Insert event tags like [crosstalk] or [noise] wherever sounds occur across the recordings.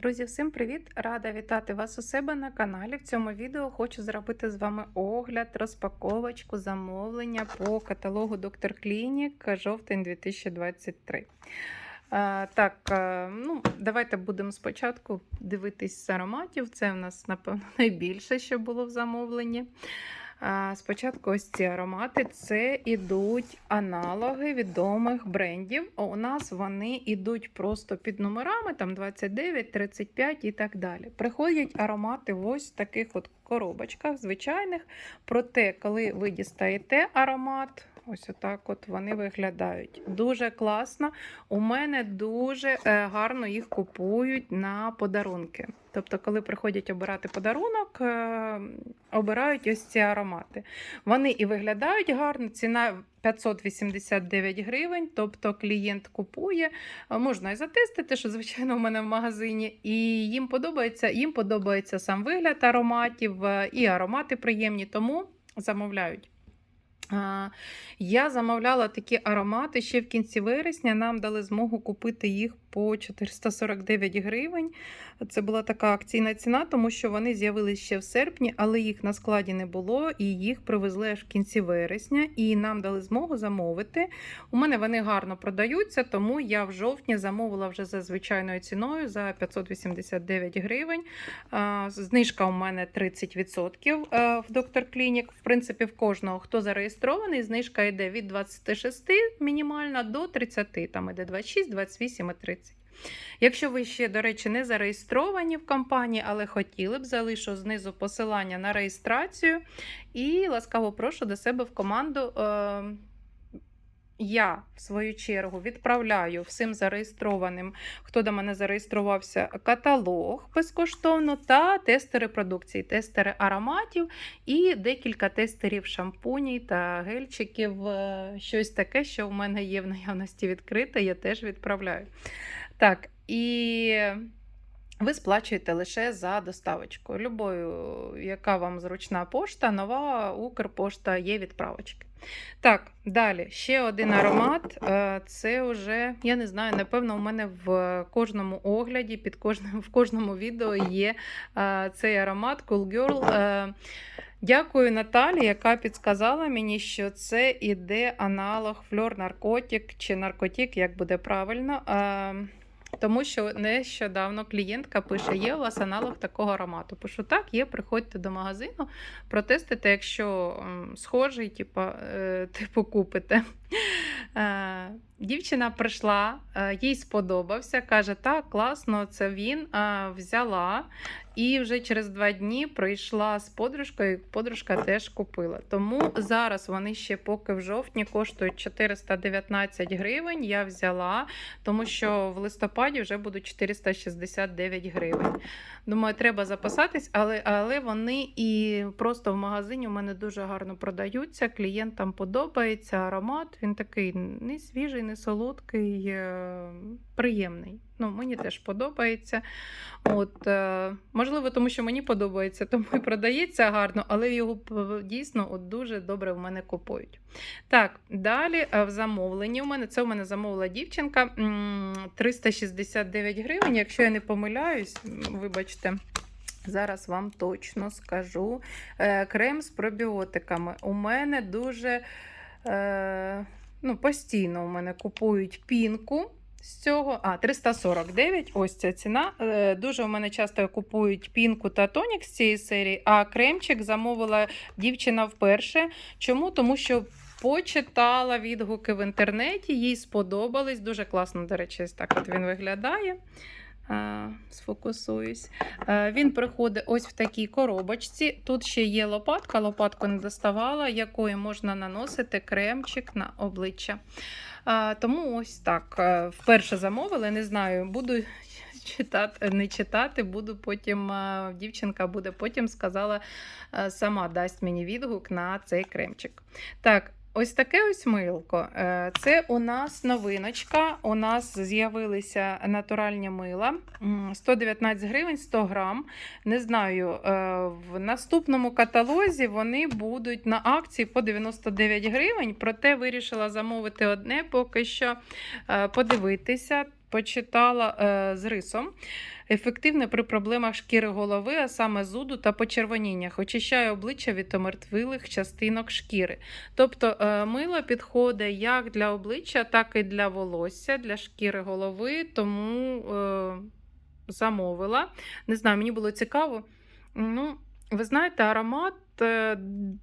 Друзі, всім привіт! Рада вітати вас у себе на каналі. В цьому відео хочу зробити з вами огляд, розпаковочку, замовлення по каталогу Доктор Клінік жовтень 2023. А, так, ну, давайте будемо спочатку дивитись з ароматів. Це в нас, напевно, [laughs] найбільше, що було в замовленні. Спочатку ось ці аромати це ідуть аналоги відомих брендів. У нас вони йдуть просто під номерами, там 29, 35 і так далі. Приходять аромати в ось таких от коробочках, звичайних. Проте, коли ви дістаєте аромат, ось отак от вони виглядають. Дуже класно. У мене дуже е, гарно їх купують на подарунки. Тобто, коли приходять обирати подарунок, е, обирають ось ці аромати. Вони і виглядають гарно, ціна 589 гривень. Тобто клієнт купує, е, можна і затестити, що звичайно в мене в магазині, і їм подобається, їм подобається сам вигляд ароматів, е, і аромати приємні, тому замовляють. Я замовляла такі аромати ще в кінці вересня. Нам дали змогу купити їх по 449 гривень. Це була така акційна ціна, тому що вони з'явилися ще в серпні, але їх на складі не було, і їх привезли аж в кінці вересня, і нам дали змогу замовити. У мене вони гарно продаються, тому я в жовтні замовила вже за звичайною ціною за 589 гривень. Знижка у мене 30% е, в Доктор Клінік. В принципі, в кожного, хто зареєстрований, знижка йде від 26 мінімальна до 30, там іде 26, 28 і 30. Якщо ви ще, до речі, не зареєстровані в компанії, але хотіли б, залишу знизу посилання на реєстрацію і ласкаво прошу до себе в команду. Е, я, в свою чергу, відправляю всім зареєстрованим, хто до мене зареєструвався, каталог безкоштовно та тестери продукції, тестери ароматів і декілька тестерів шампуній та гельчиків. е, Щось таке, що в мене є в наявності відкрите, я теж відправляю. Так, і ви сплачуєте лише за доставочку. Любою, яка вам зручна пошта, нова Укрпошта є відправочки. Так, далі ще один аромат. Е, Це вже, я не знаю, напевно, у мене в кожному огляді, під кожним, в кожному відео є е, цей аромат Cool Girl. Е, Дякую Наталі, яка підсказала мені, що це іде аналог фльор наркотик чи наркотик, як буде правильно. Тому що нещодавно клієнтка пише: є у вас аналог такого аромату. Пишу, так, є, приходьте до магазину, протестите, якщо схожий, типу, [laughs] типу купите. Е, Дівчина прийшла, е, їй сподобався, каже, так, класно, це він е, взяла. І вже через два дні прийшла з подружкою, подружка теж купила. Тому зараз вони ще поки в жовтні коштують 419 гривень. Я взяла, тому що в листопаді вже будуть 469 гривень. Думаю, треба записатись, але, але вони і просто в магазині у мене дуже гарно продаються. Клієнтам подобається аромат. Він такий не свіжий, не солодкий, е, приємний. Ну, Мені теж подобається. От, е, Можливо, тому що мені подобається, [laughs] тому і продається гарно, але його дійсно от дуже добре в мене купують. Так, далі е, в замовленні у мене це у мене замовила дівчинка 369 гривень. Якщо я не помиляюсь, вибачте. Зараз вам точно скажу. Крем з пробіотиками. У мене дуже е, ну, постійно у мене купують пінку. З цього, а, 349, ось ця ціна. Е, Дуже у мене часто купують пінку та тонік з цієї серії, а кремчик замовила дівчина вперше. Чому? Тому що почитала відгуки в інтернеті, їй сподобались. Дуже класно, до речі, так от він виглядає. Е, Сфокусуюсь. Е, Він приходить ось в такій коробочці. Тут ще є лопатка, лопатку не доставала, якою можна наносити кремчик на обличчя. Е, Тому ось так. Вперше замовили, не знаю, буду читати, не читати, буду потім. Дівчинка буде потім сказала, сама дасть мені відгук на цей кремчик. Так. Ось таке ось милко. Е, Це у нас новиночка. У нас з'явилися натуральні мила. 119 гривень 100 грам. Не знаю, е, в наступному каталозі вони будуть на акції по 99 гривень, проте вирішила замовити одне поки що е, подивитися. Почитала е, з рисом. Ефективне при проблемах шкіри голови, а саме зуду та почервоніннях, очищає обличчя від омертвілих частинок шкіри. Тобто е, мило підходить як для обличчя, так і для волосся, для шкіри голови, тому е, замовила. Не знаю, мені було цікаво. Ну, ви знаєте, аромат е,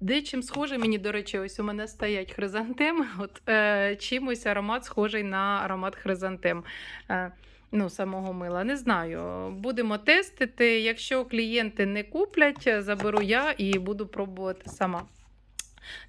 дечим схожий. Мені, до речі, ось у мене стоять хризантеми. [laughs] От е, чимось аромат схожий на аромат хризантем. Е, Ну, самого мила. Не знаю. Будемо тестити. Якщо клієнти не куплять, заберу я і буду пробувати сама.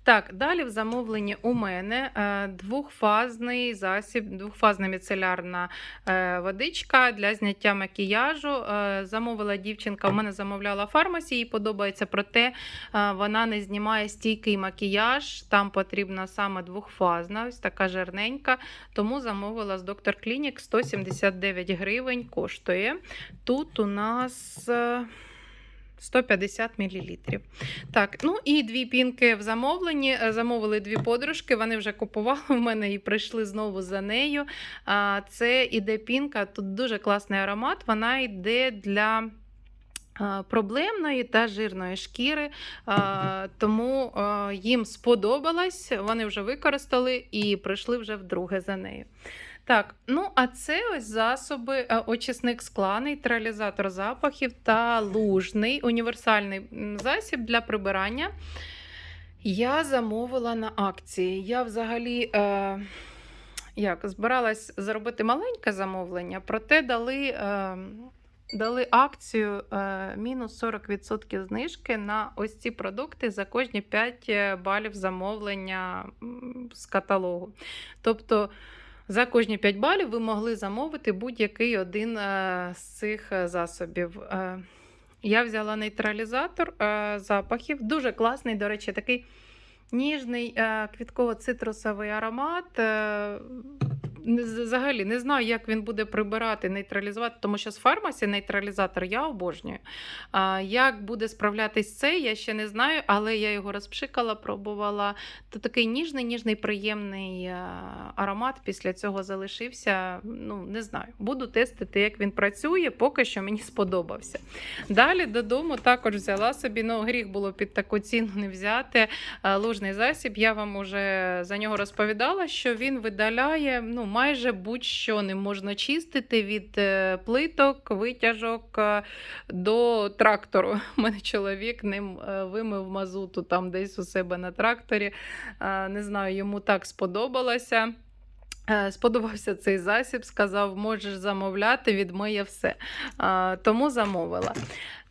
Так, далі в замовленні у мене е, двохфазний засіб, двохфазна міцелярна е, водичка для зняття макіяжу. Е, замовила дівчинка, у мене замовляла фармасі, їй подобається, проте вона не знімає стійкий макіяж. Там потрібна саме двохфазна, ось така жирненька. Тому замовила з доктор Клінік 179 гривень коштує. Тут у нас. Е, 150 мл. Так, ну і дві пінки в замовленні. Е, Замовили дві подружки, вони вже купували в мене і прийшли знову за нею. Це іде пінка, тут дуже класний аромат. Вона йде для. Проблемної та жирної шкіри, тому їм сподобалось, вони вже використали і прийшли вже вдруге за нею. Так, ну а це ось засоби, е, очисник скла, нейтралізатор запахів та лужний універсальний засіб для прибирання. Я замовила на акції. Я взагалі е, як, збиралась зробити маленьке замовлення, проте дали. Е, Дали акцію е, мінус 40% знижки на ось ці продукти за кожні 5 балів замовлення з каталогу. Тобто за кожні 5 балів ви могли замовити будь-який один е, з цих е, засобів. Е, Я взяла нейтралізатор запахів. Дуже класний, до речі, такий ніжний квітково-цитрусовий аромат. Взагалі не знаю, як він буде прибирати, нейтралізувати, тому що з фармасі нейтралізатор я обожнюю. А, як буде справлятись цей, я ще не знаю, але я його розпшикала, пробувала. То такий ніжний, ніжний, приємний е, аромат після цього залишився. Ну, не знаю. Буду тестити, як він працює, поки що мені сподобався. Далі додому також взяла собі, ну, гріх було під таку ціну не взяти. е, Лужний засіб. Я вам уже за нього розповідала, що він видаляє ну, майже будь-що не можна чистити від е, плиток, витяжок е, до трактору. У [laughs] мене чоловік ним е, вимив мазуту там десь у себе на тракторі. Не знаю, йому так сподобалося. Сподобався цей засіб, сказав, можеш замовляти, відмиє все. Тому замовила.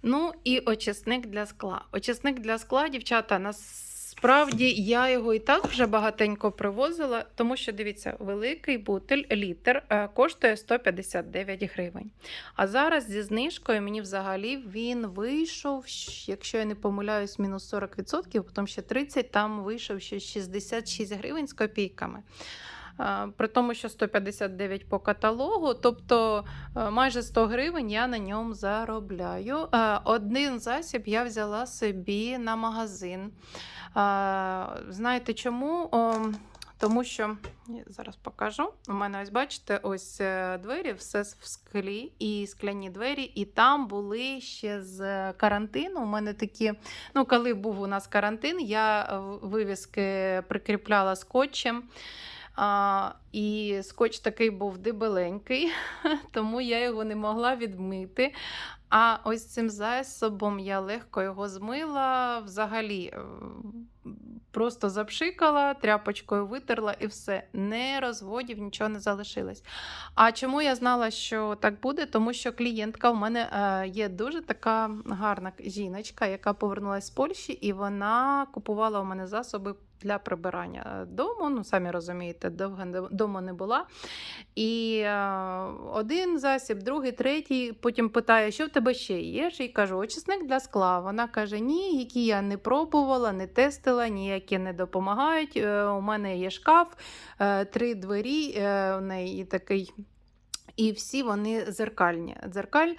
Ну і очисник для скла. Очисник для скла, дівчата, насправді я його і так вже багатенько привозила, тому що дивіться, великий бутиль літр е, коштує 159 гривень. А зараз зі знижкою мені взагалі він вийшов, якщо я не помиляюсь, мінус 40%, потім ще 30, там вийшов ще 66 гривень з копійками. При тому, що 159 по каталогу, тобто е, майже 100 гривень я на ньому заробляю. Е, Один засіб я взяла собі на магазин. Знаєте чому? Тому що зараз покажу. У мене ось бачите, ось е, двері, все в склі і скляні двері, і там були ще з карантину. У мене такі, ну коли був у нас карантин, я вивіски прикріпляла скотчем. А, і скотч такий був дебеленький, [laughs] тому я його не могла відмити. А ось цим засобом я легко його змила, взагалі е, просто запшикала, тряпочкою витерла і все. Не розводів, нічого не залишилось. А чому я знала, що так буде? Тому що клієнтка у мене е, є дуже така гарна жіночка, яка повернулася з Польщі, і вона купувала у мене засоби для прибирання дому. Ну, самі розумієте, довго дома не була. І е, один засіб, другий, третій. Потім питає, що в тебе ще є? Їй кажу, очисник для скла. Вона каже: ні, які я не пробувала, не тестила, ніякі не допомагають. Е, У мене є шкаф, е, три двері, е, у неї такий. І всі вони зеркальні. Дзеркаль,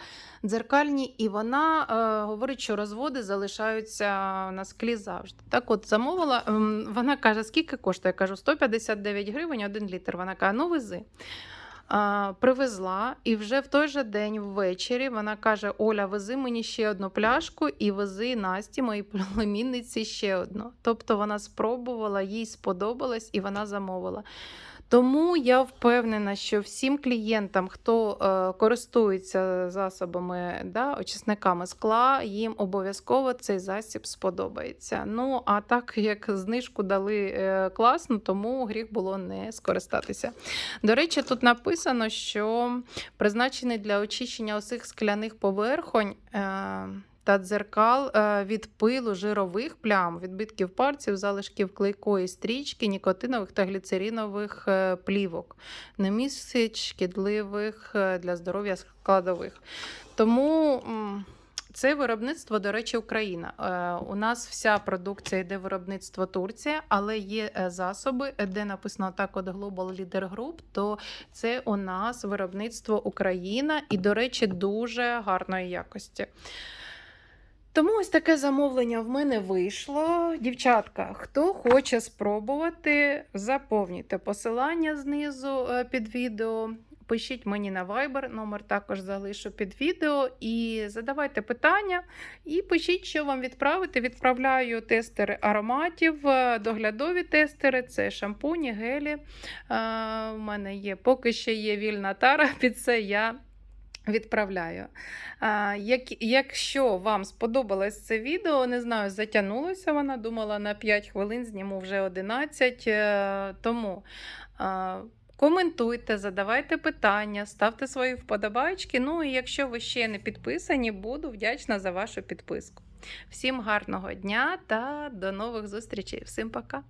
дзеркальні, і вона е, говорить, що розводи залишаються на склі завжди. Так от замовила, ем, вона каже, скільки коштує? Я кажу, 159 гривень, один літр. Вона каже, ну вези. Привезла, і вже в той же день ввечері вона каже: Оля, вези мені ще одну пляшку і вези Насті, моїй племінниці, ще одну. Тобто вона спробувала, їй сподобалось і вона замовила. Тому я впевнена, що всім клієнтам, хто е, користується засобами, да, очисниками скла, їм обов'язково цей засіб сподобається. Ну, а так як знижку дали е, класно, тому гріх було не скористатися. До речі, тут написано, що призначений для очищення усіх скляних поверхонь. Та дзеркал е, від пилу жирових плям, відбитків пальців, залишків клейкої стрічки, нікотинових та гліцеринових е, плівок, не містить шкідливих е, для здоров'я складових. Тому це виробництво, до речі, Україна. У нас вся продукція йде виробництво Турція, але є засоби, де написано так: от Global Leader Group, то це у нас виробництво Україна і, до речі, дуже гарної якості. Тому ось таке замовлення в мене вийшло. Дівчатка, хто хоче спробувати, заповнюйте посилання знизу е, під відео. Пишіть мені на Viber, номер також залишу під відео. І задавайте питання. І пишіть, що вам відправити. Відправляю тестери ароматів, е, доглядові тестери це шампуні, гелі. Е, У мене є поки ще є вільна тара, [laughs] під це я відправляю. А, як, якщо вам сподобалось це відео, не знаю, затягнулося вона, думала на 5 хвилин, зніму вже 11. е, Тому а, коментуйте, задавайте питання, ставте свої вподобайки. Ну і якщо ви ще не підписані, буду вдячна за вашу підписку. Всім гарного дня та до нових зустрічей. Всім пока!